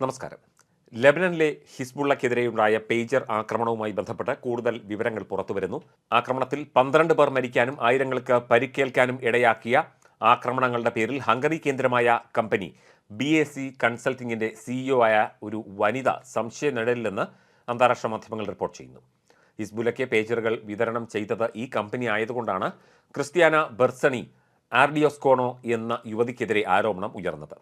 നമസ്കാരം. ലെബനനിലെ ഹിസ്ബുള്ളക്കെതിരെയുണ്ടായ പേജർ ആക്രമണവുമായി ബന്ധപ്പെട്ട് കൂടുതൽ വിവരങ്ങൾ പുറത്തുവരുന്നു. ആക്രമണത്തിൽ പന്ത്രണ്ട് പേർ മരിക്കാനും ആയിരങ്ങൾക്ക് പരിക്കേൽക്കാനും ഇടയാക്കിയ ആക്രമണങ്ങളുടെ പേരിൽ ഹംഗറി കേന്ദ്രമായ കമ്പനി ബി എ സി കൺസൾട്ടിങ്ങിന്റെ സിഇഒ ആയ ഒരു വനിത സംശയ നിഴലിലെന്ന് അന്താരാഷ്ട്ര മാധ്യമങ്ങൾ റിപ്പോർട്ട് ചെയ്യുന്നു. ഹിസ്ബുലയ്ക്ക് പേജറുകൾ വിതരണം ചെയ്തത് ഈ കമ്പനി ആയതുകൊണ്ടാണ് ക്രിസ്ത്യാന ബെർസണി ആർഡിയോസ്കോണോ എന്ന യുവതിക്കെതിരെ ആരോപണം ഉയർന്നത്.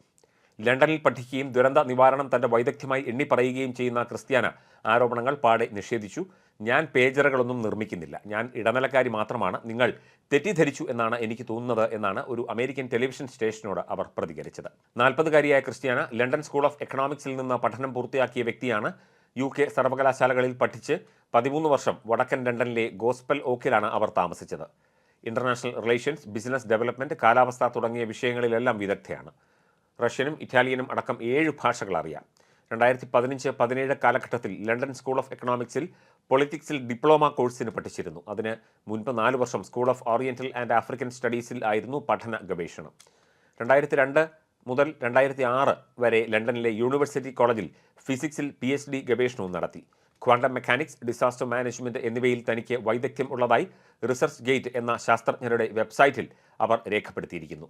ലണ്ടനിൽ പഠിക്കുകയും ദുരന്ത നിവാരണം തന്റെ വൈദഗ്ധ്യമായി എണ്ണി പറയുകയും ചെയ്യുന്ന ക്രിസ്ത്യാന ആരോപണങ്ങൾ പാടെ നിഷേധിച്ചു. ഞാൻ പേജറുകളൊന്നും നിർമ്മിക്കുന്നില്ല. ഞാൻ ഇടനിലക്കാരി മാത്രമാണ്. നിങ്ങൾ തെറ്റിദ്ധരിച്ചു എന്നാണ് എനിക്ക് തോന്നുന്നത് എന്നാണ് ഒരു അമേരിക്കൻ ടെലിവിഷൻ സ്റ്റേഷനോട് അവർ പ്രതികരിച്ചത്. നാൽപ്പതുകാരിയായ ക്രിസ്ത്യാന ലണ്ടൻ സ്കൂൾ ഓഫ് എക്കണോമിക്സിൽ നിന്ന് പഠനം പൂർത്തിയാക്കിയ വ്യക്തിയാണ് യു കെ സർവകലാശാലകളിൽ പഠിച്ച് പതിമൂന്ന് വർഷം വടക്കൻ ലണ്ടനിലെ ഗോസ്പൽ ഓക്കിലാണ് അവർ താമസിച്ചത്. ഇന്റർനാഷണൽ റിലേഷൻസ് ബിസിനസ് ഡെവലപ്മെന്റ് കാലാവസ്ഥ തുടങ്ങിയ വിഷയങ്ങളിലെല്ലാം വിദഗ്ധയാണ്. റഷ്യനും ഇറ്റാലിയനും അടക്കം ഏഴ് ഭാഷകൾ അറിയാം. രണ്ടായിരത്തി പതിനഞ്ച് പതിനേഴ് കാലഘട്ടത്തിൽ ലണ്ടൻ സ്കൂൾ ഓഫ് എക്കണോമിക്സിൽ പൊളിറ്റിക്സിൽ ഡിപ്ലോമ കോഴ്സിന് പഠിച്ചിരുന്നു. അതിന് മുൻപ് നാല് വർഷം school of oriental and African സ്റ്റഡീസിൽ ആയിരുന്നു പഠന ഗവേഷണം. രണ്ടായിരത്തി രണ്ട് മുതൽ രണ്ടായിരത്തി ആറ് വരെ ലണ്ടനിലെ യൂണിവേഴ്സിറ്റി കോളേജിൽ ഫിസിക്സിൽ പി എച്ച് ഡി ഗവേഷണവും നടത്തി. ക്വാണ്ടം മെക്കാനിക്സ് ഡിസാസ്റ്റർ മാനേജ്മെന്റ് എന്നിവയിൽ തനിക്ക് വൈദഗ്ധ്യം ഉള്ളതായി റിസർച്ച് ഗേറ്റ് എന്ന ശാസ്ത്രജ്ഞരുടെ വെബ്സൈറ്റിൽ അവർ രേഖപ്പെടുത്തിയിരിക്കുന്നു.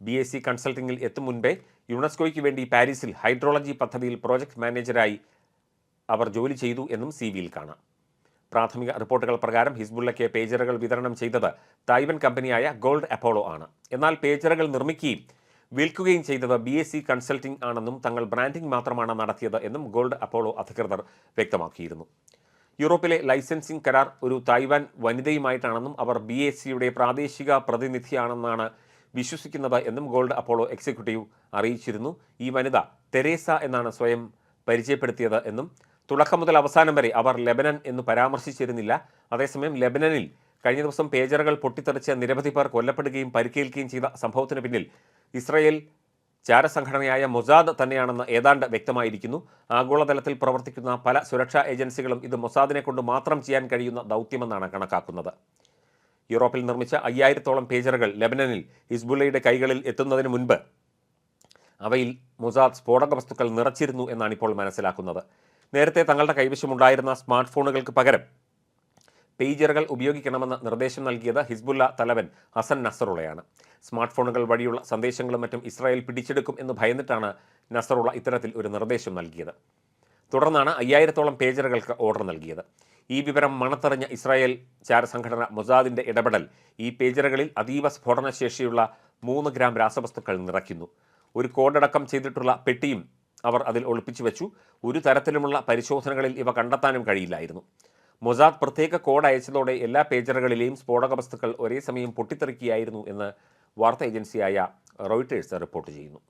ബി എസ് സി കൺസൾട്ടിങ്ങിൽ എത്തും മുൻപേ യുനെസ്കോയ്ക്ക് വേണ്ടി പാരീസിൽ ഹൈഡ്രോളജി പദ്ധതിയിൽ പ്രോജക്ട് മാനേജരായി അവർ ജോലി ചെയ്തു എന്നും സി വിയിൽ കാണാം. പ്രാഥമിക റിപ്പോർട്ടുകൾ പ്രകാരം ഹിസ്ബുള്ളയ്ക്ക് പേജറുകൾ വിതരണം ചെയ്തത് തായ്വൻ കമ്പനിയായ ഗോൾഡ് അപ്പോളോ ആണ്. എന്നാൽ പേജറുകൾ നിർമ്മിക്കുകയും വിൽക്കുകയും ചെയ്തത് ബി എസ് സി കൺസൾട്ടിംഗ് ആണെന്നും തങ്ങൾ ബ്രാൻഡിംഗ് മാത്രമാണ് നടത്തിയത് എന്നും ഗോൾഡ് അപ്പോളോ അധികൃതർ വ്യക്തമാക്കിയിരുന്നു. യൂറോപ്പിലെ ലൈസൻസിംഗ് കരാർ ഒരു തായ്വാൻ വനിതയുമായിട്ടാണെന്നും അവർ ബി എസ് സിയുടെ പ്രാദേശിക പ്രതിനിധിയാണെന്നാണ് വിശ്വസിക്കുന്നത് എന്നും ഗോൾഡ് അപ്പോളോ എക്സിക്യൂട്ടീവ് അറിയിച്ചിരുന്നു. ഈ വനിത തെരേസ എന്നാണ് സ്വയം പരിചയപ്പെടുത്തിയത് എന്നും തുടക്കം മുതൽ അവസാനം വരെ അവർ ലെബനൻ എന്ന് പരാമർശിച്ചിരുന്നില്ല. അതേസമയം ലെബനനിൽ കഴിഞ്ഞ ദിവസം പേജറുകൾ പൊട്ടിത്തെറിച്ച് നിരവധി പേർ കൊല്ലപ്പെടുകയും പരിക്കേൽക്കുകയും ചെയ്ത സംഭവത്തിന് പിന്നിൽ ഇസ്രയേൽ ചാരസംഘടനയായ മൊസാദ് തന്നെയാണെന്ന് ഏതാണ്ട് വ്യക്തമായിരിക്കുന്നു. ആഗോളതലത്തിൽ പ്രവർത്തിക്കുന്ന പല സുരക്ഷാ ഏജൻസികളും ഇത് മൊസാദിനെ കൊണ്ട് മാത്രം ചെയ്യാൻ കഴിയുന്ന ദൗത്യമെന്നാണ് കണക്കാക്കുന്നത്. യൂറോപ്പിൽ നിർമ്മിച്ച അയ്യായിരത്തോളം പേജറുകൾ ലെബനനിൽ ഹിസ്ബുള്ളയുടെ കൈകളിൽ എത്തുന്നതിന് മുൻപ് അവയിൽ മുസാദ് സ്ഫോടക വസ്തുക്കൾ നിറച്ചിരുന്നു എന്നാണ് ഇപ്പോൾ മനസ്സിലാക്കുന്നത്. നേരത്തെ തങ്ങളുടെ കൈവശമുണ്ടായിരുന്ന സ്മാർട്ട് ഫോണുകൾക്ക് പകരം പേജറുകൾ ഉപയോഗിക്കണമെന്ന് നിർദ്ദേശം നൽകിയത് ഹിസ്ബുല്ല തലവൻ ഹസൻ നസറുള്ളയാണ്. സ്മാർട്ട് ഫോണുകൾ വഴിയുള്ള സന്ദേശങ്ങളും മറ്റും ഇസ്രായേൽ പിടിച്ചെടുക്കും എന്ന് ഭയന്നിട്ടാണ് നസറുള്ള ഇത്തരത്തിൽ ഒരു നിർദ്ദേശം നൽകിയത്. തുടർന്നാണ് അയ്യായിരത്തോളം പേജറുകൾക്ക് ഓർഡർ നൽകിയത്. ഈ വിവരം മണത്തറിഞ്ഞ ഇസ്രായേൽ ചാരസംഘടന മൊസാദിന്റെ ഇടപെടൽ ഈ പേജറുകളിൽ അതീവ സ്ഫോടനശേഷിയുള്ള മൂന്ന് ഗ്രാം രാസവസ്തുക്കൾ നിറയ്ക്കുന്നു. ഒരു കോഡടക്കം ചെയ്തിട്ടുള്ള പെട്ടിയും അവർ അതിൽ ഒളിപ്പിച്ചു വെച്ചു. ഒരു തരത്തിലുമുള്ള പരിശോധനകളിൽ ഇവ കണ്ടെത്താനും കഴിയില്ലായിരുന്നു. മൊസാദ് പ്രത്യേക കോഡ് അയച്ചതോടെ എല്ലാ പേജറുകളിലെയും സ്ഫോടക വസ്തുക്കൾ ഒരേ സമയം പൊട്ടിത്തെറിക്കുകയായിരുന്നു എന്ന് വാർത്താ ഏജൻസിയായ റോയിട്ടേഴ്സ് റിപ്പോർട്ട് ചെയ്യുന്നു.